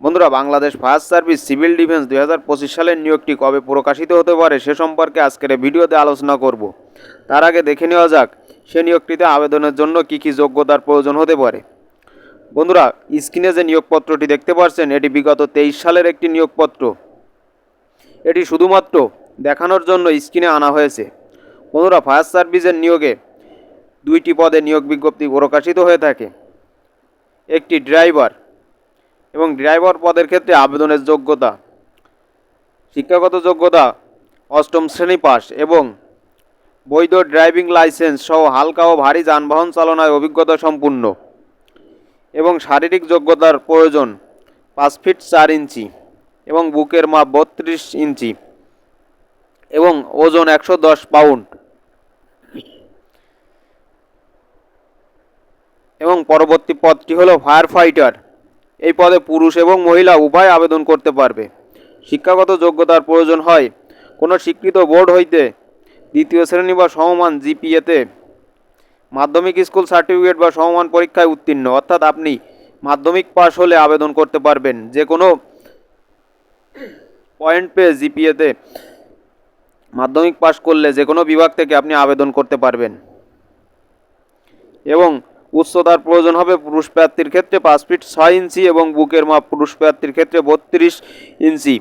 বন্ধুরা, Bangladesh fire service civil defence দুই হাজার পঁচিশ সালের নিয়োগটি কবে প্রকাশিত হতে পারে সে সম্পর্কে আজকের ভিডিওতে আলোচনা করব। তার আগে দেখে নেওয়া যাক, সে নিয়োগটিতে আবেদনের জন্য কী কী যোগ্যতার প্রয়োজন হতে পারে। বন্ধুরা, স্ক্রিনে যে নিয়োগপত্রটি দেখতে পাচ্ছেন, এটি বিগত তেইশ সালের একটি নিয়োগপত্র। এটি শুধুমাত্র দেখানোর জন্য স্ক্রিনে আনা হয়েছে। বন্ধুরা, ফায়ার সার্ভিসের নিয়োগে দুইটি পদে নিয়োগ বিজ্ঞপ্তি প্রকাশিত হয়ে থাকে। একটি ড্রাইভার এবং ড্রাইভার পদের ক্ষেত্রে আবেদনের যোগ্যতা, শিক্ষাগত যোগ্যতা, অষ্টম শ্রেণি পাস এবং বৈধ ড্রাইভিং লাইসেন্স সহ হালকা ও ভারী যানবাহন চালনায় অভিজ্ঞতা সম্পূর্ণ এবং শারীরিক যোগ্যতার প্রয়োজন পাঁচ ফিট চার ইঞ্চি এবং বুকের মাপ বত্রিশ ইঞ্চি এবং ওজন একশো দশ পাউন্ড এবং পরবর্তী পদটি হলো ফায়ার ফাইটার এই পদে পুরুষ এবং মহিলা উভয় আবেদন করতে পারবে। শিক্ষাগত যোগ্যতার প্রয়োজন হয়। কোনো স্বীকৃত বোর্ড হইতে দ্বিতীয় শ্রেণি বা সমমান জিপিএতে মাধ্যমিক স্কুল সার্টিফিকেট বা সমমান পরীক্ষায় উত্তীর্ণ। অর্থাৎ আপনি মাধ্যমিক পাশ হলে আবেদন করতে পারবেন। যে কোনো পয়েন্ট পেয়ে জিপিএতে মাধ্যমিক পাশ করলে যে কোনো বিভাগ থেকে আপনি আবেদন করতে পারবেন। এবং উচ্চতার প্রয়োজন হবে পুরুষ প্রার্থীর ক্ষেত্রে পাঁচ ফিট ছয় ইঞ্চি এবং বুকের মাপ পুরুষ প্রার্থীর ক্ষেত্রে বত্রিশ ইঞ্চি।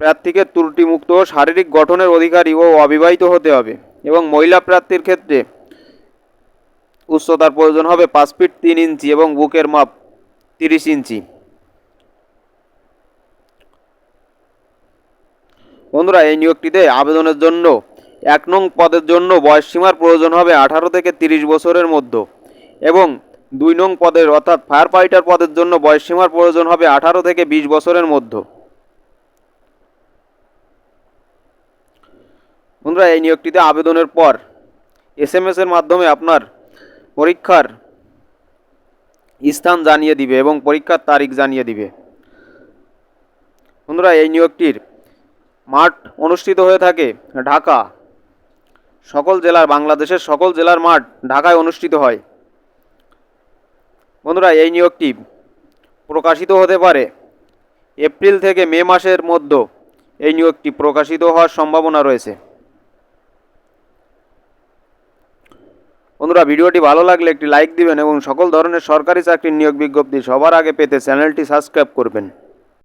প্রার্থীকে ত্রুটিমুক্ত শারীরিক গঠনের অধিকারী ও অবিবাহিত হতে হবে এবং মহিলা প্রার্থীর ক্ষেত্রে উচ্চতার প্রয়োজন হবে পাঁচ ফিট তিন ইঞ্চি এবং বুকের মাপ তিরিশ ইঞ্চি। বন্ধুরা, এই নিয়োগটিতে আবেদনের জন্য এক নং পদের জন্য বয়সসীমার প্রয়োজন হবে আঠারো থেকে তিরিশ বছরের মধ্যে এবং দুই নং পদের অর্থাৎ ফায়ার ফাইটার পদের জন্য বয়সসীমার প্রয়োজন হবে আঠারো থেকে বিশ বছরের মধ্যে। বন্ধুরা, এই নিয়োগটিতে আবেদনের পর এস এম এর মাধ্যমে আপনার পরীক্ষার স্থান জানিয়ে দিবে এবং পরীক্ষার তারিখ জানিয়ে দিবে। বন্ধুরা, এই নিয়োগটির মাঠ অনুষ্ঠিত হয়ে থাকে ঢাকা সকল জেলার বাংলাদেশের সকল জেলার মাঠ ঢাকায় অনুষ্ঠিত হয়। বন্ধুরা, এই নিয়োগটি প্রকাশিত হতে পারে এপ্রিল থেকে মে মাসের মধ্যে। এই নিয়োগটি প্রকাশিত হওয়ার সম্ভাবনা রয়েছে। বন্ধুরা, ভিডিওটি ভালো লাগলে একটি লাইক দিবেন এবং সকল ধরনের সরকারি চাকরির নিয়োগ বিজ্ঞপ্তি সবার আগে পেতে চ্যানেলটি সাবস্ক্রাইব করবেন।